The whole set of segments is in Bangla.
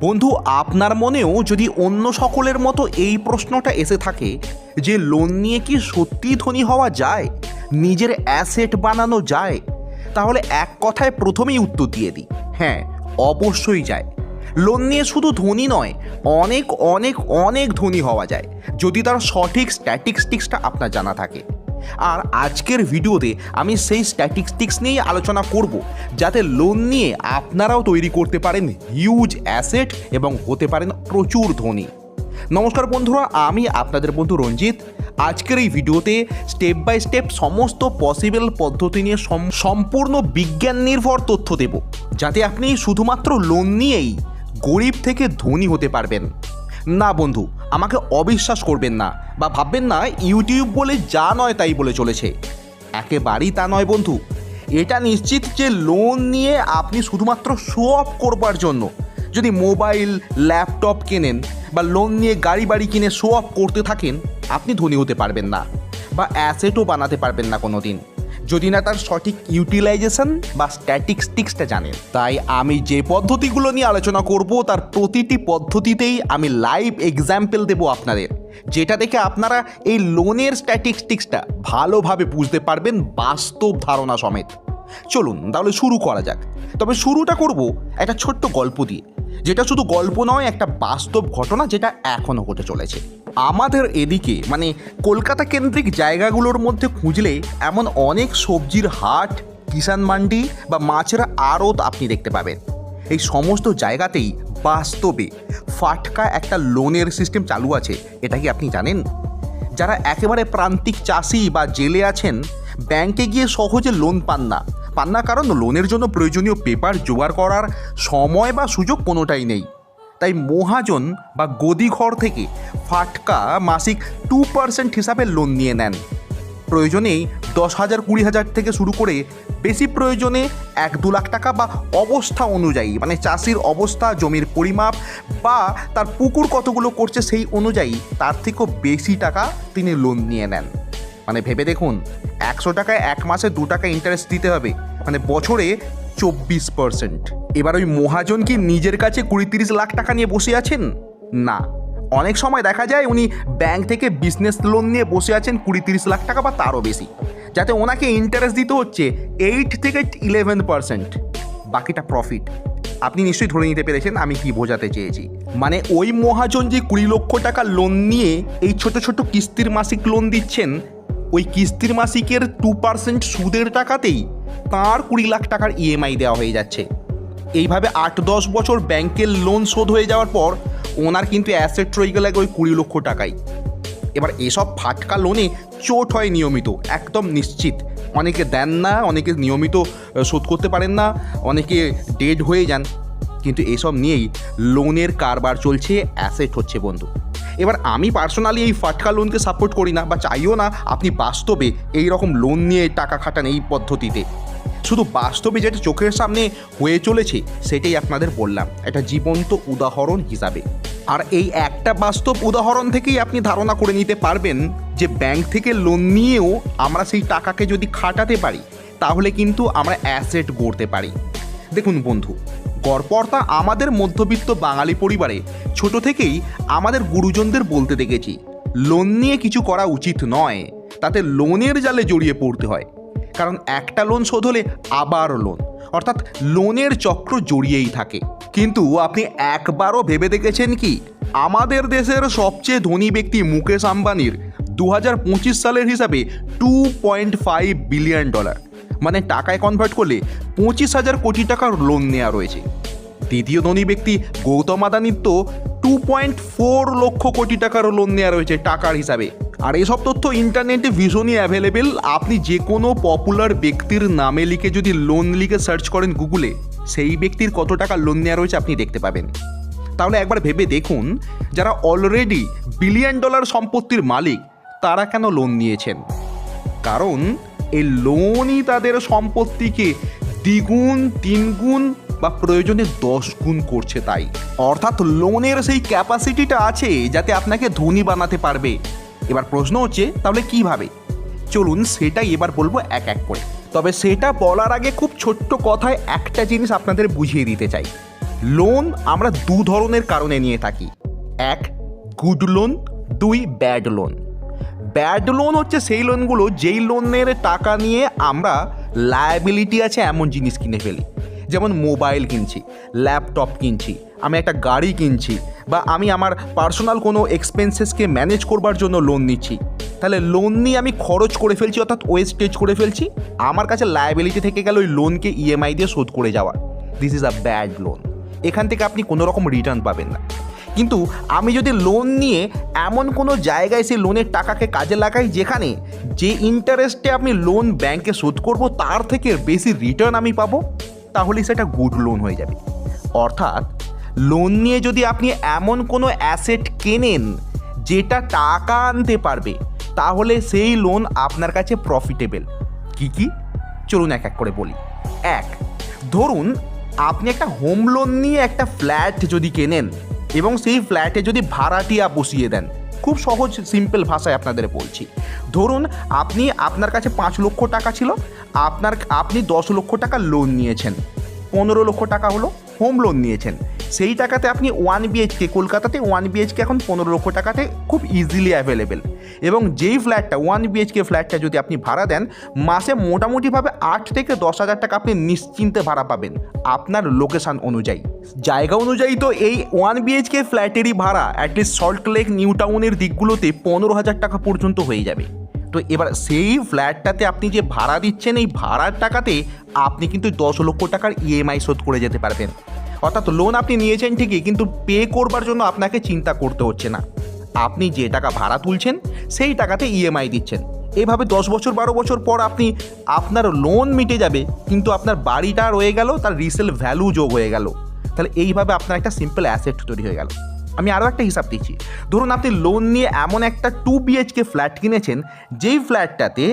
বন্ধু, আপনার মনেও যদি অন্য সকলের মতো এই প্রশ্নটা এসে থাকে যে লোন নিয়ে কি সত্যি ধনী হওয়া যায়, নিজের অ্যাসেট বানানো যায়, তাহলে এক কথায় প্রথমেই উত্তর দিয়ে দিই। হ্যাঁ অবশ্যই যায়। লোন নিয়ে শুধু ধনী নয়, অনেক অনেক অনেক ধনী হওয়া যায়। যদি তার সঠিক স্ট্যাটিস্টিক্সটা আপনার জানা থাকে। আর আজকের ভিডিওতে আমি সেই স্ট্যাটিস্টিক্স নিয়েই আলোচনা করব, যাতে লোন নিয়ে আপনারাও তৈরি করতে পারেন হিউজ অ্যাসেট এবং হতে পারেন প্রচুর ধনী। নমস্কার বন্ধুরা, আমি আপনাদের বন্ধু রঞ্জিত। আজকের এই ভিডিওতে স্টেপ বাই স্টেপ সমস্ত পসিবল পদ্ধতি নিয়ে সম- সম্পূর্ণ বিজ্ঞান নির্ভর তথ্য দেব, যাতে আপনি শুধুমাত্র লোন নিয়েই গরিব থেকে ধনী হতে পারবেন। না বন্ধু আমাকে অবিশ্বাস করবেন না বা ভাববেন না, ইউটিউব বলে যা নয় তাই বলে চলেছে। একেবারেই তা নয় বন্ধু। এটা নিশ্চিত যে লোন নিয়ে আপনি শুধুমাত্র শো অফ করবার জন্য যদি মোবাইল ল্যাপটপ কেনেন বা লোন নিয়ে গাড়ি বাড়ি কিনে শো অফ করতে থাকেন, আপনি ধনী হতে পারবেন না বা অ্যাসেটও বানাতে পারবেন না কোনো দিন যদি না তার সঠিক ইউটিলাইজেশন বা স্ট্যাটিস্টিক্সটা জানেন তাই আমি যে পদ্ধতিগুলো নিয়ে আলোচনা করব, তার প্রতিটি পদ্ধতিতেই আমি লাইভ এক্সাম্পল দেবো আপনাদের। যেটা দেখে আপনারা এই লোনের স্ট্যাটিস্টিক্সটা ভালোভাবে বুঝতে পারবেন বাস্তব ধারণা সমেত। চলুন, তাহলে শুরু করা যাক। তবে শুরুটা করব একটা ছোট্ট গল্প দিয়ে। যেটা শুধু গল্প নয়, একটা বাস্তব ঘটনা যেটা এখনও ঘটে চলেছে। আমাদের এদিকে মানে কলকাতা কেন্দ্রিক জায়গাগুলোর মধ্যে খুঁজলে এমন অনেক সবজির হাট কিষান মান্ডি বা মাছের আড়ত আপনি দেখতে পাবেন। এই সমস্ত জায়গাতেই বাস্তবে ফাটকা একটা লোনের সিস্টেম চালু আছে, এটা কি আপনি জানেন? যারা একেবারে প্রান্তিক চাষি বা জেলে আছেন ব্যাংকে গিয়ে সহজে লোন পান না। পান না কারণ লোনের জন্য প্রয়োজনীয় পেপার জোগাড় করার সময় বা সুযোগ কোনোটাই নেই। তাই মহাজন বা গদিঘর থেকে ফাটকা মাসিক টু পার্সেন্ট হিসাবে লোন নিয়ে নেন। প্রয়োজনেই দশ হাজার, কুড়ি হাজার থেকে শুরু করে বেশি প্রয়োজনে এক দু লাখ টাকা বা অবস্থা অনুযায়ী মানে চাষির অবস্থা, জমির পরিমাপ বা তার পুকুর কতগুলো করছে সেই অনুযায়ী তার থেকেও বেশি টাকা তিনি লোন নিয়ে নেন। মানে ভেবে দেখুন, একশো টাকায় এক মাসে দু টাকা ইন্টারেস্ট দিতে হবে মানে বছরে চব্বিশ পার্সেন্ট এবার ওই মহাজন কি নিজের কাছে কুড়ি তিরিশ লাখ টাকা নিয়ে বসে আছেন? না। অনেক সময় দেখা যায় উনি ব্যাংক থেকে বিজনেস লোন নিয়ে বসে আছেন কুড়ি তিরিশ লাখ টাকা বা তারও বেশি। যাতে ওনাকে ইন্টারেস্ট দিতে হচ্ছে এইট থেকে ইলেভেন পার্সেন্ট বাকিটা প্রফিট আপনি নিশ্চয়ই ধরে নিতে পেরেছেন, আমি কি বোঝাতে চেয়েছি। মানে ওই মহাজন যে কুড়ি লক্ষ টাকা লোন নিয়ে এই ছোট ছোট কিস্তির মাসিক লোন দিচ্ছেন ওই কিস্তির মাসিকের টু পার্সেন্ট সুদের টাকাতেই তার কুড়ি লাখ টাকার ইএমআই দেওয়া হয়ে যাচ্ছে। এইভাবে আট দশ বছর ব্যাংকের লোন শোধ হয়ে যাওয়ার পর ওনার কিন্তু অ্যাসেট রয়ে গেলে ওই কুড়ি লক্ষ টাকাই এবার এসব ফাটকা লোনে চোট হয় নিয়মিত, একদম নিশ্চিত। অনেকে দেন না, অনেকে নিয়মিত শোধ করতে পারেন না, অনেকে ডেড হয়ে যান। কিন্তু এসব নিয়েই লোনের কারবার চলছে অ্যাসেট হচ্ছে বন্ধু। এবার আমি পার্সোনালি এই ফাটকা লোনকে সাপোর্ট করি না বা চাইও না, আপনি বাস্তবে এই রকম লোন নিয়ে টাকা খাটান এই পদ্ধতিতে। শুধু বাস্তবে যেটা চোখের সামনে হয়ে চলেছে, সেটাই আপনাদের বললাম। একটা জীবন্ত উদাহরণ হিসাবে। আর এই একটা বাস্তব উদাহরণ থেকেই আপনি ধারণা করে নিতে পারবেন যে ব্যাংক থেকে লোন নিয়েও আমরা সেই টাকাকে যদি খাটাতে পারি, তাহলে কিন্তু আমরা অ্যাসেট গড়তে পারি। দেখুন বন্ধু গড়পড়তা আমাদের মধ্যবিত্ত বাঙালি পরিবারে, ছোট থেকেই আমাদের গুরুজনদের বলতে দেখেছি। লোন নিয়ে কিছু করা উচিত নয়, তাতে লোনের জালে জড়িয়ে পড়তে হয়। কারণ একটা লোন শোধ হলে আবার লোন, অর্থাৎ লোনের চক্র জড়িয়েই থাকে। কিন্তু আপনি একবারও ভেবে দেখেছেন কি? আমাদের দেশের সবচেয়ে ধনী ব্যক্তি মুকেশ আম্বানির দু হাজার পঁচিশ সালের হিসাবে two point five billion dollar মানে টাকায় কনভার্ট করলে পঁচিশ হাজার কোটি টাকার লোন নেওয়া রয়েছে। দ্বিতীয় ধনী ব্যক্তি গৌতম আদানির তো two point four lakh crore টাকার লোন নেওয়া রয়েছে টাকার হিসাবে। আর এসব তথ্য ইন্টারনেটে ভীষণই অ্যাভেলেবেল আপনি যে কোনো পপুলার ব্যক্তির নামে লিখে যদি লোন লিখে সার্চ করেন গুগলে সেই ব্যক্তির কত টাকা লোন নেওয়া রয়েছে আপনি দেখতে পাবেন। তাহলে একবার ভেবে দেখুন, যারা অলরেডি বিলিয়ন ডলার সম্পত্তির মালিক, তারা কেন লোন নিয়েছেন? কারণ এই লোনই তাদের সম্পত্তিকে দ্বিগুণ, তিনগুণ বা প্রয়োজনে দশ গুণ করছে তাই। অর্থাৎ লোনের সেই ক্যাপাসিটিটা আছে যাতে আপনাকে ধনী বানাতে পারবে। এবার প্রশ্ন হচ্ছে, তাহলে কীভাবে? চলুন সেটাই এবার বলব এক এক করে। তবে সেটা বলার আগে খুব ছোট্ট কথায় একটা জিনিস আপনাদের বুঝিয়ে দিতে চাই। লোন আমরা দু ধরনের কারণে নিয়ে থাকি। এক গুড লোন দুই ব্যাড লোন ব্যাড লোন হচ্ছে সেই লোনগুলো যেই লোনের টাকা নিয়ে আমরা লায়াবিলিটি আছে এমন জিনিস কিনে ফেলি। যেমন মোবাইল কিনছি ল্যাপটপ কিনছি, আমি একটা গাড়ি কিনছি, বা আমি আমার পার্সোনাল কোনো এক্সপেন্সেসকে ম্যানেজ করবার জন্য লোন নিচ্ছি। তাহলে লোন নিয়ে আমি খরচ করে ফেলছি, অর্থাৎ ওয়েস্টেজ করে ফেলছি, আমার কাছে লায়াবিলিটি থেকে গেল ওই লোনকে ইএমআই দিয়ে শোধ করে যাওয়া। This is a bad loan এখান থেকে আপনি কোনো রকম রিটার্ন পাবেন না। কিন্তু আমি যদি লোন নিয়ে এমন কোনো জায়গায় সেই লোনের টাকাকে কাজে লাগাই যেখানে যে ইন্টারেস্টে আমি লোন ব্যাংকে শোধ করব, তার থেকে বেশি রিটার্ন আমি পাবো, তাহলে সেটা গুড লোন হয়ে যাবে। অর্থাৎ লোন নিয়ে যদি আপনি এমন কোনো অ্যাসেট কেনেন যেটা টাকা আনতে পারবে, তাহলে সেই লোন আপনার কাছে প্রফিটেবল কি কি? চলুন এক এক করে বলি। এক, ধরুন আপনি একটা হোম লোন নিয়ে একটা ফ্ল্যাট যদি কেনেন এবং সেই ফ্ল্যাটে যদি ভাড়াটিয়া বসিয়ে দেন, খুব সহজ সিম্পল ভাষায় আপনাদের বলছি। ধরুন, আপনি আপনার কাছে পাঁচ লক্ষ টাকা ছিল, আপনার, আপনি দশ লক্ষ টাকা লোন নিয়েছেন। পনেরো লক্ষ টাকা হলো হোম লোন নিয়েছেন। সেই টাকাতে আপনি ওয়ান বিএইচকে কলকাতাতে ওয়ান বিএইচকে এখন পনেরো লক্ষ টাকাতে খুব ইজিলি অ্যাভেলেবেল এবং যেই ফ্ল্যাটটা ওয়ান বিএইচকে ফ্ল্যাটটা যদি আপনি ভাড়া দেন, মাসে মোটামুটিভাবে আট থেকে দশ হাজার টাকা আপনি নিশ্চিন্তে ভাড়া পাবেন আপনার লোকেশান অনুযায়ী। জায়গা অনুযায়ী তো এই ওয়ান বিএইচকে ফ্ল্যাটেরই ভাড়া অ্যাটলিস্ট সল্ট লেক নিউ টাউনের দিকগুলোতে পনেরো হাজার টাকা পর্যন্ত হয়ে যাবে। তো এবার সেই ফ্ল্যাটটাতে আপনি যে ভাড়া দিচ্ছেন, এই ভাড়ার টাকাতে আপনি কিন্তু দশ লক্ষ টাকার ইএমআই শোধ করে যেতে পারবেন। অর্থাৎ লোন আপনি নিয়েছেন ঠিকই, কিন্তু পে করবার জন্য আপনাকে চিন্তা করতে হচ্ছে না। আপনি যে টাকা ভাড়া তুলছেন, সেই টাকাতে ইএমআই দিচ্ছেন। এভাবে দশ বছর, বারো বছর পর আপনি, আপনার লোন মিটে যাবে, কিন্তু আপনার বাড়িটা রয়ে গেল, তার রিসেল ভ্যালু যোগ হয়ে গেল। তাহলে এইভাবে আপনার একটা সিম্পল অ্যাসেট তৈরি হয়ে গেল। আমি আরও একটা হিসাব দিচ্ছি। ধরুন আপনি লোন নিয়ে এমন একটা টু বিএইচকে ফ্ল্যাট কিনেছেন, যেই ফ্ল্যাটটাতে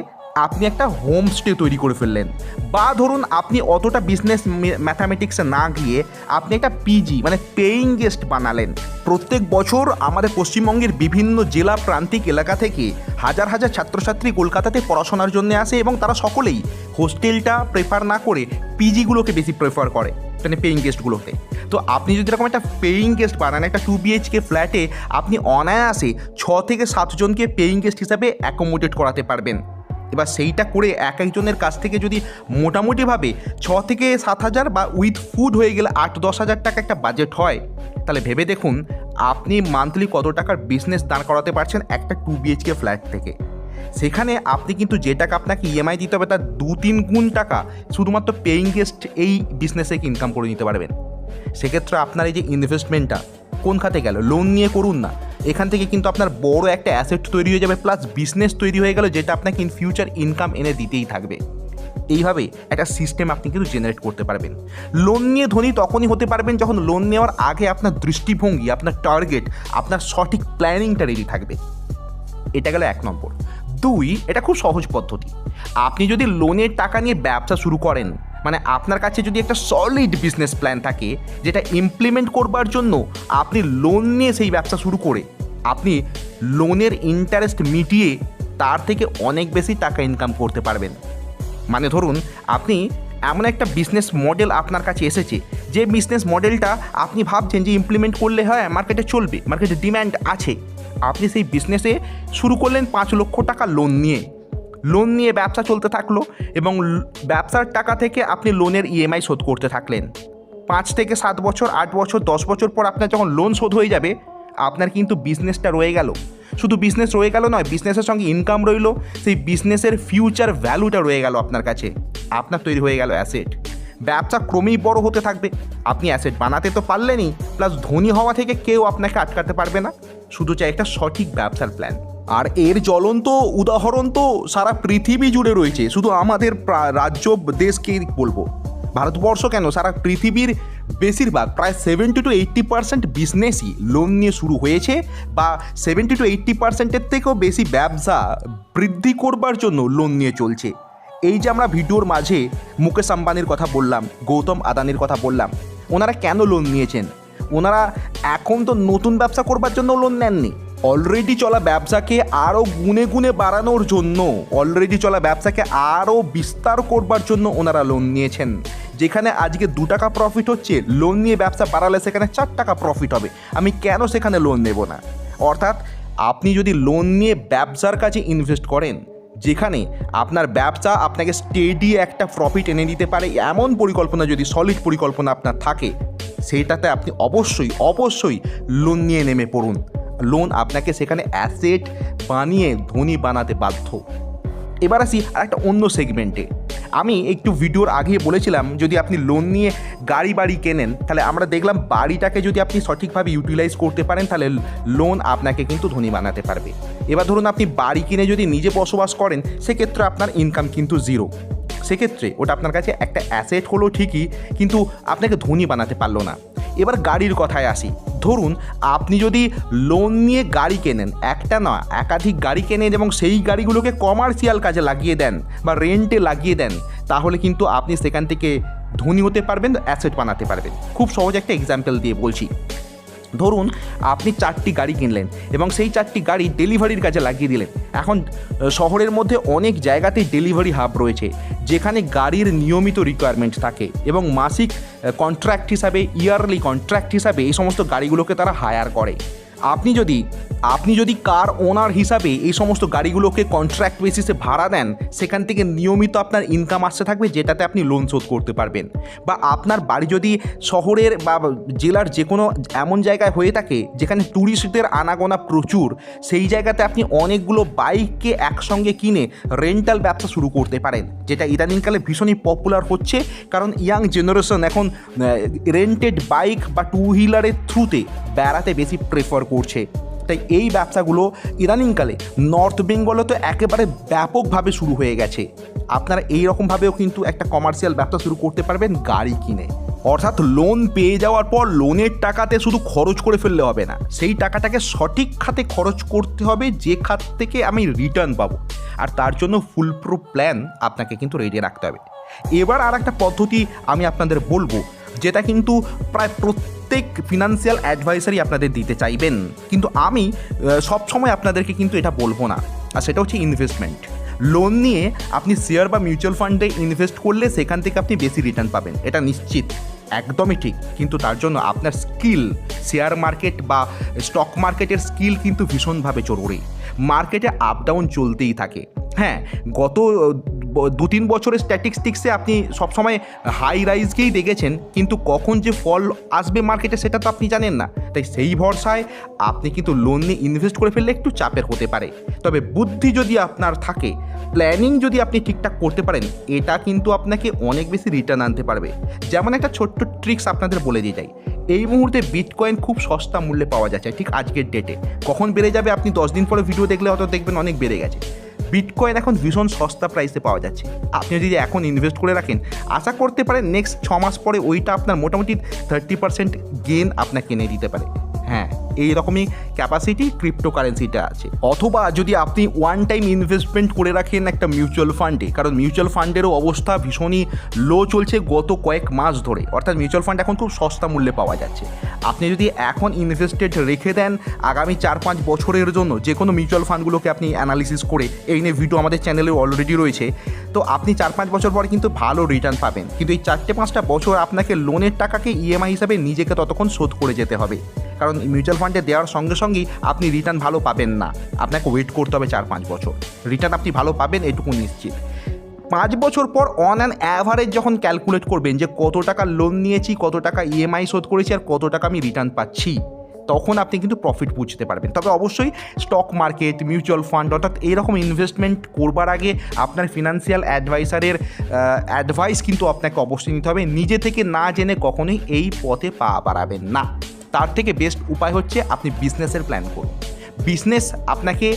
আপনি একটা হোমস্টে তৈরি করে ফেললেন। বা ধরুন আপনি অতটা বিজনেস ম্যাথামেটিক্সে না গিয়ে আপনি একটা পিজি মানে পেইং গেস্ট বানালেন। প্রত্যেক বছর আমাদের পশ্চিমবঙ্গের বিভিন্ন জেলা প্রান্তিক এলাকা থেকে হাজার হাজার ছাত্রছাত্রী কলকাতাতে পড়াশোনার জন্য আসে এবং তারা সকলেই হোস্টেলটা প্রেফার না করে পিজিগুলোকে বেশি প্রেফার করে। মানে পেইং গেস্টগুলোতে তো আপনি যদি এরকম একটা পেইং গেস্ট বানান, একটা টু বিএইচকে ফ্ল্যাটে আপনি অনায়াসে ছ থেকে সাতজনকে পেইং গেস্ট হিসাবে অ্যাকোমোডেট করাতে পারবেন। এবার সেইটা করে এক একজনের কাছ থেকে যদি মোটামুটিভাবে ছ থেকে সাত হাজার বা উইথ ফুড হয়ে গেলে আট দশ হাজার টাকা একটা বাজেট হয়, তাহলে ভেবে দেখুন, আপনি মান্থলি কত টাকার বিজনেস দাঁড় করাতে পারছেন একটা টু বিএইচকে ফ্ল্যাট থেকে। সেখানে আপনি কিন্তু যে টাকা আপনাকে ইএমআই দিতে হবে তার দু তিন গুণ টাকা শুধুমাত্র পেইং গেস্ট এই বিজনেসে ইনকাম করে নিতে পারবেন। সেক্ষেত্রে আপনার এই যে ইনভেস্টমেন্টটা কোন খাতে গেল? লোন নিয়ে করুন না। এখান থেকে কিন্তু আপনার বড় একটা অ্যাসেট তৈরি হয়ে যাবে প্লাস বিজনেস তৈরি হয়ে গেল যেটা আপনাকে ইন ফিউচার ইনকাম এনে দিতেই থাকবে। এইভাবে একটা সিস্টেম আপনি কিন্তু জেনারেট করতে পারবেন। লোন নিয়ে ধনী তখনই হতে পারবেন যখন লোন নেওয়ার আগে আপনার দৃষ্টিভঙ্গি, আপনার টার্গেট আপনার সঠিক প্ল্যানিংটা রেডি থাকবে। এটা গেল এক নম্বর। দুই এটা খুব সহজ পদ্ধতি। আপনি যদি লোনের টাকা নিয়ে ব্যবসা শুরু করেন মানে আপনার কাছে যদি একটা সলিড বিজনেস প্ল্যান থাকে, যেটা ইমপ্লিমেন্ট করবার জন্য আপনি লোন নিয়ে সেই ব্যবসা শুরু করে, আপনি লোনের ইন্টারেস্ট মিটিয়ে তার থেকে অনেক বেশি টাকা ইনকাম করতে পারবেন। মানে ধরুন, আপনি এমন একটা বিজনেস মডেল আপনার কাছে এসেছে, যে বিজনেস মডেলটা আপনি ভাবছেন যে ইমপ্লিমেন্ট করলে হয় মার্কেটে চলবে মার্কেটে ডিম্যান্ড আছে। আপনি সেই বিজনেসে শুরু করলেন পাঁচ লক্ষ টাকা লোন নিয়ে। লোন নিয়ে ব্যবসা চলতে থাকল এবং ব্যবসার টাকা থেকে আপনি লোনের ইএমআই শোধ করতে থাকলেন। পাঁচ থেকে সাত বছর, আট বছর, দশ বছর পর আপনার যখন লোন শোধ হয়ে যাবে, আপনার কিন্তু বিজনেসটা রয়ে গেল। শুধু বিজনেস রয়ে গেল নয় বিজনেসের সঙ্গে ইনকাম রইল, সেই বিজনেসের ফিউচার ভ্যালুটা রয়ে গেল আপনার কাছে। আপনার তৈরি হয়ে গেল অ্যাসেট ব্যবসা ক্রমেই বড় হতে থাকবে। আপনি অ্যাসেট বানাতে তো পারলেনই প্লাস ধনী হওয়া থেকে কেউ আপনাকে আটকাতে পারবে না। শুধু চাই একটা সঠিক ব্যবসার প্ল্যান আর এর জ্বলন্ত উদাহরণ তো সারা পৃথিবী জুড়ে রয়েছে, শুধু আমাদের রাজ্য দেশকেই বলব। ভারতবর্ষ কেন? সারা পৃথিবীর বেশিরভাগ, প্রায় সেভেন্টি টু এইট্টি পার্সেন্ট বিজনেসই লোন নিয়ে শুরু হয়েছে বা সেভেন্টি টু এইট্টি পার্সেন্টের থেকেও বেশি ব্যবসা বৃদ্ধি করবার জন্য লোন নিয়ে চলছে। এই যে আমরা ভিডিওর মাঝে মুকেশ আম্বানির কথা বললাম, গৌতম আদানির কথা বললাম, ওনারা কেন লোন নিয়েছেন? ওনারা এখন তো নতুন ব্যবসা করবার জন্য লোন নেননি। অলরেডি চলা ব্যবসাকে আরও গুনে গুনে বাড়ানোর জন্য অলরেডি চলা ব্যবসাকে আরও বিস্তার করবার জন্য ওনারা লোন নিয়েছেন। যেখানে আজকে দু টাকা প্রফিট হচ্ছে লোন নিয়ে ব্যবসা বাড়ালে সেখানে চার টাকা প্রফিট হবে। আমি কেন সেখানে লোন নেব না? অর্থাৎ আপনি যদি লোন নিয়ে ব্যবসার কাছে ইনভেস্ট করেন যেখানে আপনার ব্যবসা আপনাকে স্টেডি একটা প্রফিট এনে দিতে পারে। এমন পরিকল্পনা যদি সলিড পরিকল্পনা আপনার থাকে সেইটাতে আপনি অবশ্যই অবশ্যই লোন নিয়ে নেমে পড়ুন। লোন আপনাকে সেখানে অ্যাসেট বানিয়ে ধনী বানাতে বাধ্য। এবার আসি আর একটা অন্য সেগমেন্টে আমি একটু ভিডিওর আগে বলেছিলাম, যদি আপনি লোন নিয়ে গাড়ি বাড়ি কেনেন, তাহলে আমরা দেখলাম বাড়িটাকে যদি আপনি সঠিকভাবে ইউটিলাইজ করতে পারেন, তাহলে লোন আপনাকে কিন্তু ধনী বানাতে পারবে। এবার ধরুন আপনি বাড়ি কিনে যদি নিজে বসবাস করেন, সেক্ষেত্রে আপনার ইনকাম কিন্তু জিরো সেক্ষেত্রে ওটা আপনার কাছে একটা অ্যাসেট হলো ঠিকই, কিন্তু আপনাকে ধনী বানাতে পারল না। এবার গাড়ির কথায় আসি। ধরুন, আপনি যদি লোন নিয়ে গাড়ি কেনেন, একটা না একাধিক গাড়ি কেনেন এবং সেই গাড়িগুলোকে কমার্শিয়াল কাজে লাগিয়ে দেন বা রেন্টে লাগিয়ে দেন, তাহলে কিন্তু আপনি সেখান থেকে ধনী হতে পারবেন অ্যাসেট বানাতে পারবেন। খুব সহজ একটা এক্সাম্পল দিয়ে বলছি। ধরুন, আপনি চারটি গাড়ি কিনলেন এবং সেই চারটি গাড়ি ডেলিভারির কাজে লাগিয়ে দিলেন। এখন শহরের মধ্যে অনেক জায়গাতেই ডেলিভারি হাব রয়েছে, যেখানে গাড়ির নিয়মিত রিকোয়ারমেন্ট থাকে এবং মাসিক কন্ট্রাক্ট হিসাবে ইয়ারলি কন্ট্রাক্ট হিসাবে এই সমস্ত গাড়িগুলোকে তারা হায়ার করে। আপনি যদি আপনি যদি কার ওনার হিসাবে এই সমস্ত গাড়িগুলোকে কন্ট্রাক্ট বেসিসে ভাড়া দেন, সেখান থেকে নিয়মিত আপনার ইনকাম আসতে থাকবে, যেটাতে আপনি লোন শোধ করতে পারবেন। বা আপনার বাড়ি যদি শহরের বা জেলার যে কোনো এমন জায়গায় হয়ে থাকে, যেখানে ট্যুরিস্টদের আনাগোনা প্রচুর, সেই জায়গাতে আপনি অনেকগুলো বাইককে একসঙ্গে কিনে রেন্টাল ব্যবসা শুরু করতে পারেন, যেটা ইদানিংকালে ভীষণই পপুলার হচ্ছে। কারণ ইয়াং জেনারেশন এখন রেন্টেড বাইক বা টু হুইলারের থ্রুতে বেড়াতে বেশি প্রেফার করছে। তাই এই ব্যবসাগুলো ইদানিংকালে নর্থ বেঙ্গলে তো একেবারে ব্যাপকভাবে শুরু হয়ে গেছে। আপনারা এই রকমভাবেও কিন্তু একটা কমার্শিয়াল ব্যবসা শুরু করতে পারবেন গাড়ি কিনে। অর্থাৎ লোন পেয়ে যাওয়ার পর লোনের টাকাতে শুধু খরচ করে ফেললে হবে না। সেই টাকাটাকে সঠিক খাতে খরচ করতে হবে, যে খাত থেকে আমি রিটার্ন পাবো। আর তার জন্য ফুল প্রুফ প্ল্যান আপনাকে কিন্তু রেডি রাখতে হবে। এবার আর একটা পদ্ধতি আমি আপনাদের বলব, যেটা কিন্তু প্রায় প্রত্যেক ফিনান্সিয়াল অ্যাডভাইসারই আপনাদের দিতে চাইবেন। কিন্তু আমি সবসময় আপনাদেরকে কিন্তু এটা বলব না। আর সেটা হচ্ছে ইনভেস্টমেন্ট লোন নিয়ে আপনি শেয়ার বা মিউচুয়াল ফান্ডে ইনভেস্ট করলে সেখান থেকে আপনি বেশি রিটার্ন পাবেন। এটা নিশ্চিত। একদমই ঠিক। কিন্তু তার জন্য আপনার স্কিল শেয়ার মার্কেট বা স্টক মার্কেটের স্কিল কিন্তু ভীষণভাবে জরুরি। মার্কেটে আপ ডাউন চলতেই থাকে। হ্যাঁ গত দু তিন বছরের স্ট্যাটিস্টিক্সে আপনি সবসময় হাই রাইজকেই দেখেছেন, কিন্তু কখন যে ফল আসবে মার্কেটে সেটা তো আপনি জানেন না। তাই সেই ভরসায় আপনি কিন্তু লোন নিয়ে ইনভেস্ট করে ফেললে একটু চাপের হতে পারে। তবে বুদ্ধি যদি আপনার থাকে প্ল্যানিং যদি আপনি ঠিকঠাক করতে পারেন, এটা কিন্তু আপনাকে অনেক বেশি রিটার্ন আনতে পারবে। যেমন একটা ছোট্ট ট্রিক্স আপনাদের বলে দিয়ে যাই এই মুহূর্তে বিটকয়েন খুব সস্তা মূল্যে পাওয়া যাচ্ছে, ঠিক আজকের ডেটে কখন বেড়ে যাবে আপনি দশ দিন পরে ভিডিও দেখলে হয়তো দেখবেন অনেক বেড়ে গেছে। বিটকয়েন এখন ভীষণ সস্তা প্রাইসে পাওয়া যাচ্ছে। আপনি যদি এখন ইনভেস্ট করে রাখেন, আশা করতে পারেন নেক্সট ছ মাস পরে ওইটা আপনার মোটামুটি থার্টি পার্সেন্ট গেন আপনাকে এনে দিতে পারে। এই রকমই ক্যাপাসিটি ক্রিপ্টোকারেন্সিটা আছে। অথবা যদি আপনি ওয়ান টাইম ইনভেস্টমেন্ট করে রাখেন একটা মিউচুয়াল ফান্ডে কারণ মিউচুয়াল ফান্ডেরও অবস্থা ভীষণই লো চলছে গত কয়েক মাস ধরে। অর্থাৎ মিউচুয়াল ফান্ড এখন খুব সস্তা মূল্যে পাওয়া যাচ্ছে। আপনি যদি এখন ইনভেস্টেড রেখে দেন আগামী চার পাঁচ বছরের জন্য যে কোনো মিউচুয়াল ফান্ডগুলোকে আপনি অ্যানালিসিস করে, এই নিয়ে ভিডিও আমাদের চ্যানেলে অলরেডি রয়েছে, তো আপনি চার পাঁচ বছর পরে কিন্তু ভালো রিটার্ন পাবেন। কিন্তু এই চারটে পাঁচটা বছর আপনাকে লোনের টাকাকে ইএমআই হিসাবে নিজেকে ততক্ষণ শোধ করে যেতে হবে। কারণ মিউচুয়াল ফান্ডে দেওয়ার সঙ্গে সঙ্গেই আপনি রিটার্ন ভালো পাবেন না। আপনাকে ওয়েট করতে হবে চার পাঁচ বছর। রিটার্ন আপনি ভালো পাবেন, এটুকু নিশ্চিত। পাঁচ বছর পর অন অ্যান অ্যাভারেজ যখন ক্যালকুলেট করবেন যে কত টাকা লোন নিয়েছি, কত টাকা ইএমআই শোধ করেছি আর কত টাকা আমি রিটার্ন পাচ্ছি, তখন আপনি কিন্তু প্রফিট বুঝতে পারবেন। তবে অবশ্যই স্টক মার্কেট মিউচুয়াল ফান্ড অর্থাৎ এইরকম ইনভেস্টমেন্ট করবার আগে আপনার ফিনান্সিয়াল অ্যাডভাইসারের অ্যাডভাইস কিন্তু আপনাকে অবশ্যই নিতে হবে। নিজে থেকে না জেনে কখনোই এই পথে পা বাড়াবেন না। তার থেকে বেস্ট উপায় হচ্ছে আপনি বিজনেসের প্ল্যান করুন। বিজনেস আপনাকে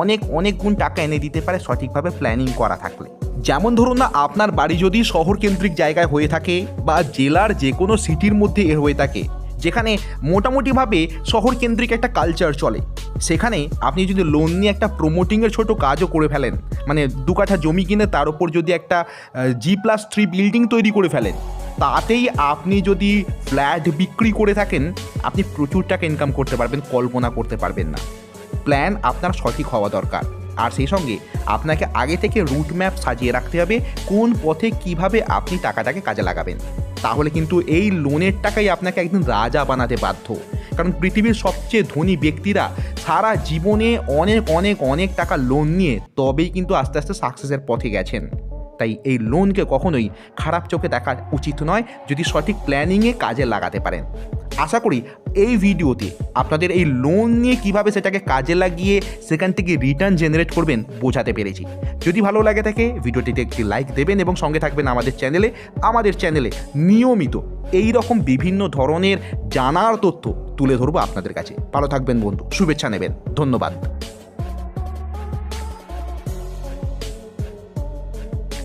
অনেক অনেক গুণ টাকা এনে দিতে পারে সঠিকভাবে প্ল্যানিং করা থাকলে। যেমন ধরুন না, আপনার বাড়ি যদি শহর কেন্দ্রিক জায়গায় হয়ে থাকে বা জেলার যে কোনো সিটির মধ্যে এ হয়ে থাকে, যেখানে মোটামুটিভাবে শহর কেন্দ্রিক একটা কালচার চলে, সেখানে আপনি যদি লোন নিয়ে একটা প্রমোটিংয়ের ছোট কাজও করে ফেলেন মানে দু কাঠা জমি কিনে তার উপর যদি একটা জি প্লাস থ্রি বিল্ডিং তৈরি করে ফেলেন তাতেই আপনি যদি ফ্ল্যাট বিক্রি করে থাকেন, আপনি প্রচুর টাকা ইনকাম করতে পারবেন, কল্পনা করতে পারবেন না। প্ল্যান আপনার সঠিক হওয়া দরকার। আর সেই সঙ্গে আপনাকে আগে থেকে রুট ম্যাপ সাজিয়ে রাখতে হবে, কোন পথে কীভাবে আপনি টাকাটাকে কাজে লাগাবেন। তাহলে কিন্তু এই লোনের টাকাই আপনাকে একদিন রাজা বানাতে বাধ্য। কারণ পৃথিবীর সবচেয়ে ধনী ব্যক্তিরা সারা জীবনে অনেক অনেক অনেক টাকা লোন নিয়ে তবেই কিন্তু আস্তে আস্তে সাকসেসের পথে গেছেন। তাই এই লোনকে কখনোই খারাপ চোখে দেখা উচিত নয়, যদি সঠিক প্ল্যানিংয়ে কাজে লাগাতে পারেন। আশা করি এই ভিডিওতে আপনাদের এই লোন নিয়ে কীভাবে সেটাকে কাজে লাগিয়ে সেখান থেকে রিটার্ন জেনারেট করবেন বোঝাতে পেরেছি। যদি ভালো লাগে থাকে ভিডিওটিতে একটি লাইক দেবেন এবং সঙ্গে থাকবেন আমাদের চ্যানেলে আমাদের চ্যানেলে নিয়মিত এই রকম বিভিন্ন ধরনের জানার তথ্য তুলে ধরবো আপনাদের কাছে। ভালো থাকবেন বন্ধু, শুভেচ্ছা নেবেন। ধন্যবাদ।